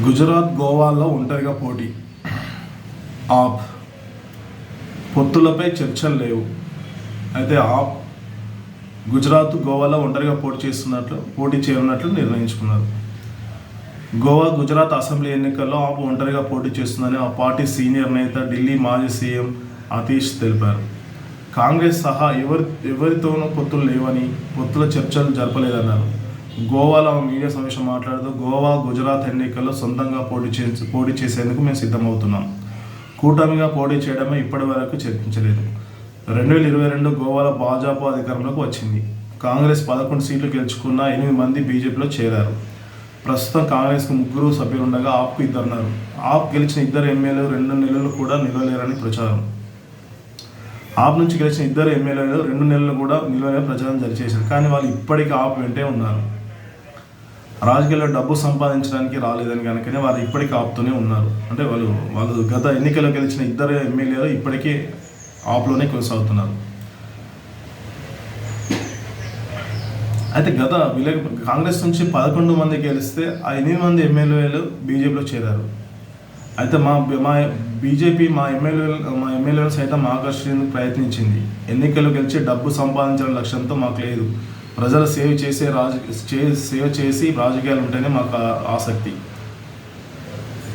గుజరాత్ గోవాలో ఒంటరిగా పోటీ. ఆప్. పొత్తులపై చర్చలు లేవు. అయితే ఆప్ గుజరాత్ గోవాలో ఒంటరిగా పోటీ చేస్తున్నట్లు పోటీ చేయనున్నట్లు నిర్ణయించుకున్నారు. గోవా గుజరాత్ అసెంబ్లీ ఎన్నికల్లో ఆప్ ఒంటరిగా పోటీ చేస్తుందని ఆ పార్టీ సీనియర్ నేత ఢిల్లీ మాజీ సీఎం అతీష్ తెలిపారు. కాంగ్రెస్ సహా ఎవరి ఎవరితోనూ పొత్తులు లేవని పొత్తుల చర్చలు జరపలేదన్నారు. గోవాలో మీడియా సమావేశం మాట్లాడుతూ గోవా గుజరాత్ ఎన్నికల్లో సొంతంగా పోటీ చే పోటీ చేసేందుకు మేము సిద్ధమవుతున్నాం. కూటమిగా పోటీ చేయడమే ఇప్పటి వరకు చర్చించలేదు. రెండు వేల ఇరవై రెండు గోవాలో భాజపా అధికారంలోకి వచ్చింది. కాంగ్రెస్ పదకొండు సీట్లు గెలుచుకున్న ఎనిమిది మంది బీజేపీలో చేరారు. ప్రస్తుతం కాంగ్రెస్కు ముగ్గురు సభ్యులు ఉండగా ఆప్కు ఇద్దరున్నారు. ఆప్ గెలిచిన ఇద్దరు ఎమ్మెల్యేలు రెండు నెలలు కూడా నిలవలేరని ప్రచారం. ఆప్ నుంచి గెలిచిన ఇద్దరు ఎమ్మెల్యేలు రెండు నెలలు కూడా నిలవలేని ప్రచారం జరిచేశారు కానీ వాళ్ళు ఇప్పటికీ ఆప్ వెంటే ఉన్నారు. రాజకీయాల్లో డబ్బు సంపాదించడానికి రాలేదని కనుకనే వారు ఇప్పటికీ ఆపుతూనే ఉన్నారు. అంటే వాళ్ళు వాళ్ళు గత ఎన్నికల్లో గెలిచిన ఇద్దరు ఎమ్మెల్యేలు ఇప్పటికీ ఆప్లోనే కొనసాగుతున్నారు. అయితే గత విలే కాంగ్రెస్ నుంచి పదకొండు మంది గెలిస్తే ఆ ఎనిమిది మంది ఎమ్మెల్యేలు బీజేపీలో చేరారు. అయితే మా మా బీజేపీ మా ఎమ్మెల్యేలు మా ఎమ్మెల్యేలు సైతం ఆకర్షించేందుకు ప్రయత్నించింది. ఎన్నికల్లో గెలిచి డబ్బు సంపాదించడం లక్ష్యంతో మాకు లేదు. ప్రజల సేవ చేసే రాజ చే- సేవ చేసి రాజకీయాలు ఉంటేనే మాకు ఆసక్తి.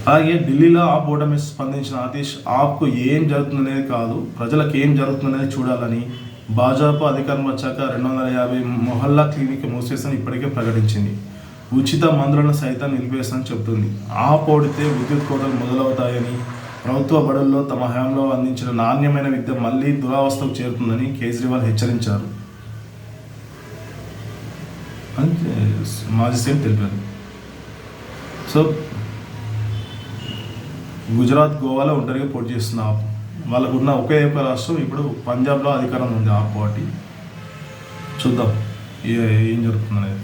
అలాగే ఢిల్లీలో ఆప్ ఓటమి స్పందించిన ఆతీష్ ఆప్కు ఏం జరుగుతుందనేది కాదు ప్రజలకు ఏం జరుగుతుందనేది చూడాలని భాజపా అధికారం వచ్చాక రెండు వందల యాభై మొహల్లా క్లినిక్ మూసేసని ఇప్పటికే ప్రకటించింది. ఉచిత మందులను సైతం నిలిపేస్తానని చెబుతుంది. ఆప్ ఓడితే విద్యుత్ కోతలు మొదలవుతాయని ప్రభుత్వ బడుల్లో తమ హయాంలో అందించిన నాణ్యమైన విద్య మళ్ళీ దురావస్థకు చేరుతుందని కేజ్రీవాల్ హెచ్చరించారు. అని మాజీ సీఎం తెలిపారు. సో గుజరాత్ గోవాలో ఒంటరిగా పోటీ చేస్తున్న ఆప్ వాళ్ళకు ఉన్న ఒకే ఒక రాష్ట్రం ఇప్పుడు పంజాబ్లో అధికారం ఉంది ఆ పార్టీ. చూద్దాం. ఏం ఏం జరుగుతుందనేది.